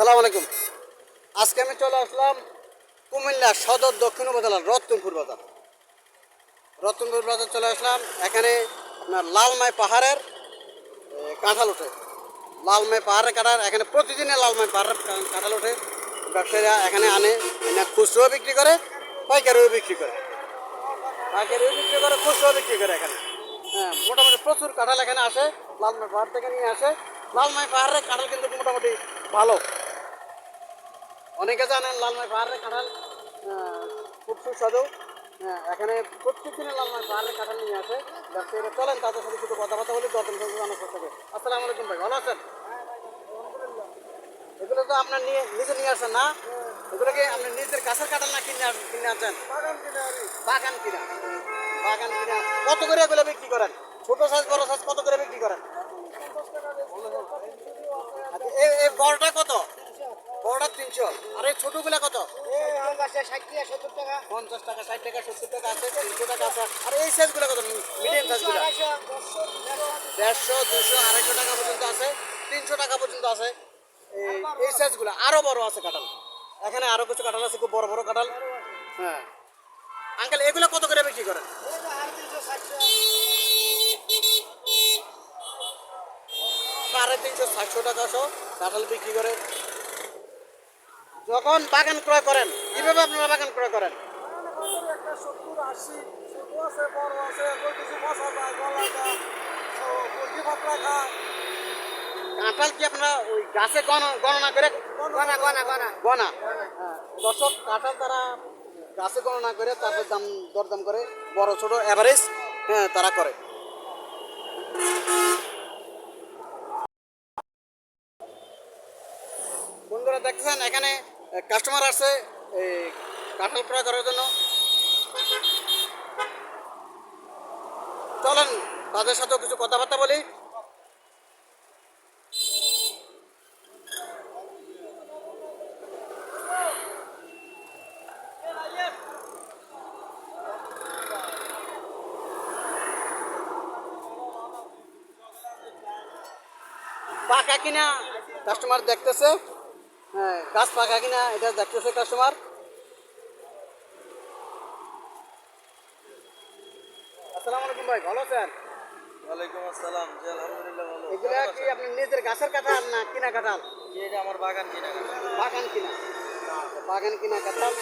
সালাম আলাইকুম। আজকে আমি চলে আসলাম কুমিল্লা সদর দক্ষিণ উপজেলার রতনপুর বাজার। রতনপুর বাজার চলে আসলাম। এখানে আপনার লালমাই পাহাড়ের কাঁঠাল ওঠে। লালমাই পাহাড়ের কাঁঠাল, এখানে প্রতিদিনে লালমাই পাহাড়ের কাঁঠাল ওঠে। ব্যবসায়ীরা এখানে আনে, এনে খুচরো বিক্রি করে, পাইকারিও বিক্রি করে। পাইকারিও বিক্রি করে, খুচরো বিক্রি করে এখানে। হ্যাঁ মোটামুটি প্রচুর কাঁঠাল এখানে আসে, লালমাই পাহাড় থেকে নিয়ে আসে। লালমাই পাহাড়ের কাঁঠাল কিন্তু মোটামুটি ভালো। অনেকে জানেন লালমাই পাহাড়ের কাঁঠাল খুব সুস্বাদু। হ্যাঁ, এখানে প্রত্যেক দিনে লালমাই পাহাড়ের কাঁঠাল নিয়ে আসে। ব্যবসায়ীরা চলেন তাদের সাথে কিছু কথাবার্তা বলি দর্শন সংখ্যা জানার চেষ্টা করি। আসসালামু আলাইকুম ভাই ভালো আছেন? এগুলো তো আপনার নিয়ে নিজে নিয়ে আসেন না? এগুলোকে আপনি নিজের কাছের কাঁঠাল না কিনে কিনে আনছেন? বাগান কিনা বাগান কিনা কত করে এগুলো বিক্রি করেন? ছোট সাইজ বড় সাইজ কত করে বিক্রি করেন? এই- বড়টা কত? তিনশো। আর এই ছোটগুলা কত? পঞ্চাশ টাকা ষাট টাকা সত্তর টাকা আছে তিনশো টাকা আছে। আর এই সাইজগুলো কত? মিডিয়াম সাইজগুলো দেড়শো দুশো আড়াইশো টাকা পর্যন্ত আছে তিনশো টাকা পর্যন্ত আছে। এই এই সাইজগুলো আরও বড় আছে কাঁঠাল। এখানে আরও কিছু কাঁঠাল আছে খুব বড় বড় কাঁঠাল। হ্যাঁ। আঙ্কেল এগুলো কত করে বিক্রি করেন? সাড়ে তিনশো সাতশো টাকা সহ কাঁঠাল বিক্রি করে। যখন বাগান ক্রয় করেন কীভাবে আপনারা বাগান ক্রয় করেন? কাঁঠাল কি আপনারা ওই গাছে গণ- গণনা করে গনা গনা গনা হ্যাঁ, দর্শক কাঁঠাল তারা গাছে গণনা করে তারপর দাম দরদাম করে বড় ছোট অ্যাভারেজ হ্যাঁ তারা করে। বন্ধুরা দেখছেন এখানে কাস্টমার আসছে এই কাঁঠাল ক্রয় করার জন্য। চলেন, তাদের সাথেও কিছু কথাবার্তা বলি। কিনা কাস্টমার দেখতেছে। হ্যাঁ গাছ পাকা কিনা এটা দেখতেছে কাস্টমার আসসালামু আলাইকুম ভাই ভালো আছেন? ওয়ালাইকুম আসসালাম জি আলহামদুলিল্লাহ ভালো। এগুলা কি আপনি নিজের গাছের কাঁঠাল না কিনা কাঁঠাল? জি, এটা আমার বাগান কিনা বাগান কিনা। বাগান কিনা কাঁঠাল।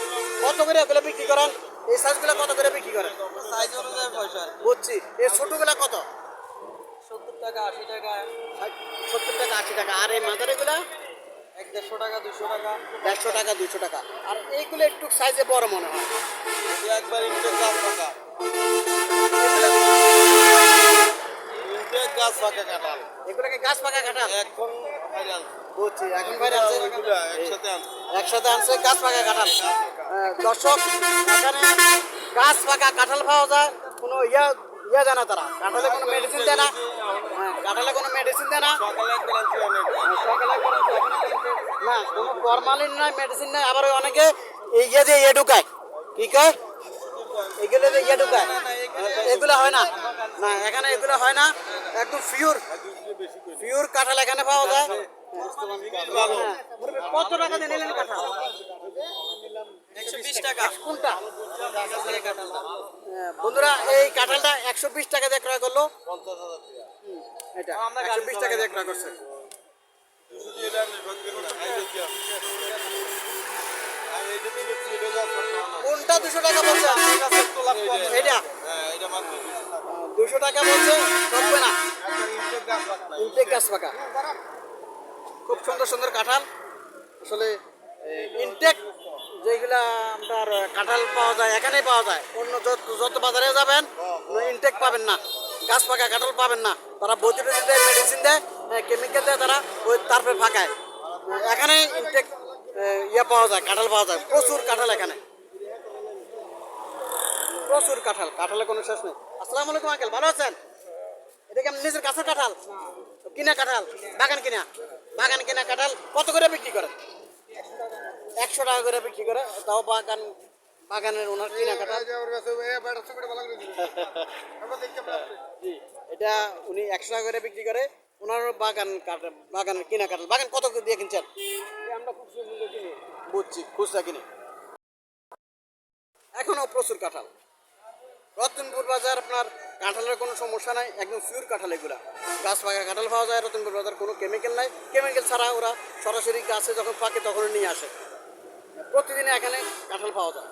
কত করে এগুলো বিক্রি করেন? এই সাইজগুলো কত করে বিক্রি করেন? সাইজ অনুযায়ী পয়সা। বুঝছি। এই ছোটগুলা কত? সত্তর টাকা আশি টাকা। সত্তর টাকা আশি টাকা। আর এই মাঝারিগুলা এক দেড়শো টাকা দুশো টাকা। দেড়শো টাকা দুশো টাকা। আর এইগুলো একটু সাইজে বড় মনে হয়। একবার ইনটেক গাছ ফাঁকা ইনটেক গাছ ফাঁকা কাঁঠাল। এগুলোকে গাছ কাঁঠাল? এখন ভাইরাল বুঝছি এখন বাইরে একসাথে আনছি। একসাথে আনছে গাছ পাকা কাঁঠাল। দর্শক এখানে গাছ কাঁঠাল পাওয়া যায়। কোনো ইয়া ইয়া জানা তারা? কাঁঠালে কোনো মেডিসিন দেয় না। হ্যাঁ কাঁঠালে কোনো মেডিসিন দেয় না। চলছে। না কোনো ফরমালিন নাই মেডিসিন নাই। আবার অনেকে এই ইয়ে দিয়ে ইয়ে ঢুকায় কী কয়? এগুলো যে ইয়ে ঢুকায়। এগুলো হয় না? না এখানে এগুলো হয় না। একদম পিওর পিওর কাঁঠাল এখানে পাওয়া যায়। হ্যাঁ। কত টাকা দিয়ে নিলেন কাঁঠাল হ্যাঁ, বন্ধুরা এই কাঁঠালটা একশো বিশ টাকা দিয়ে ক্রয় করল এটা একশো বিশ টাকা দিয়ে ক্রয় করছে। কোনটা দুশো টাকা বলছে। এটা এটা মাত্র 200 টাকা। দুশো টাকা বলছে না। ইনটেক গাছ পাকা খুব সুন্দর সুন্দর কাঁঠাল। আসলে ইনটেক যেগুলা আপনার কাঁঠাল পাওয়া যায়, এখানেই পাওয়া যায়। অন্য যত যত বাজারে যাবেন ইনটেক পাবেন না। গাছ পাকা কাঁঠাল পাবেন না। তারা বৈদ্যুতিক দেয় মেডিসিন দেয় কেমিক্যাল দেয়, তারা ওই তারপরে ফাঁকায়। এখানে ইনটেক ইয়ে পাওয়া যায়, কাঁঠাল পাওয়া যায়। প্রচুর কাঁঠাল এখানে। প্রচুর কাঁঠাল, কাঁঠালের কোনো শেষ নেই। আসসালামু আলাইকুম, আঙ্কেল, ভালো আছেন? এটা কি নিজের গাছের কাঁঠাল? কিনা কাঁঠাল? বাগান কিনা? বাগান কিনা কাঁঠাল কত করে বিক্রি করেন একশো টাকা করে বিক্রি করে তাও বাগান বাগানের ওনার কিনা কাঁঠাল। জি এটা উনি একশো টাকা করে বিক্রি করে ওনার বাগান কাটা বাগানের কিনা কাটাল বাগান কত করে দিয়ে কিনছেন? আমরা মূল্য কিনি। বুঝছি খুচরা কিনে। এখনও প্রচুর কাঁঠাল। রতনপুর বাজার আপনার কাঁঠালের কোনো সমস্যা নাই, একদম পিওর কাঁঠাল এগুলা। গাছ পাকা কাঁঠাল পাওয়া যায়, রতনপুর বাজার কোনো কেমিক্যাল নাই। কেমিক্যাল ছাড়া ওরা সরাসরি গাছে যখন পাকে তখন নিয়ে আসে। প্রতিদিন এখানে কাঁঠাল পাওয়া যায়।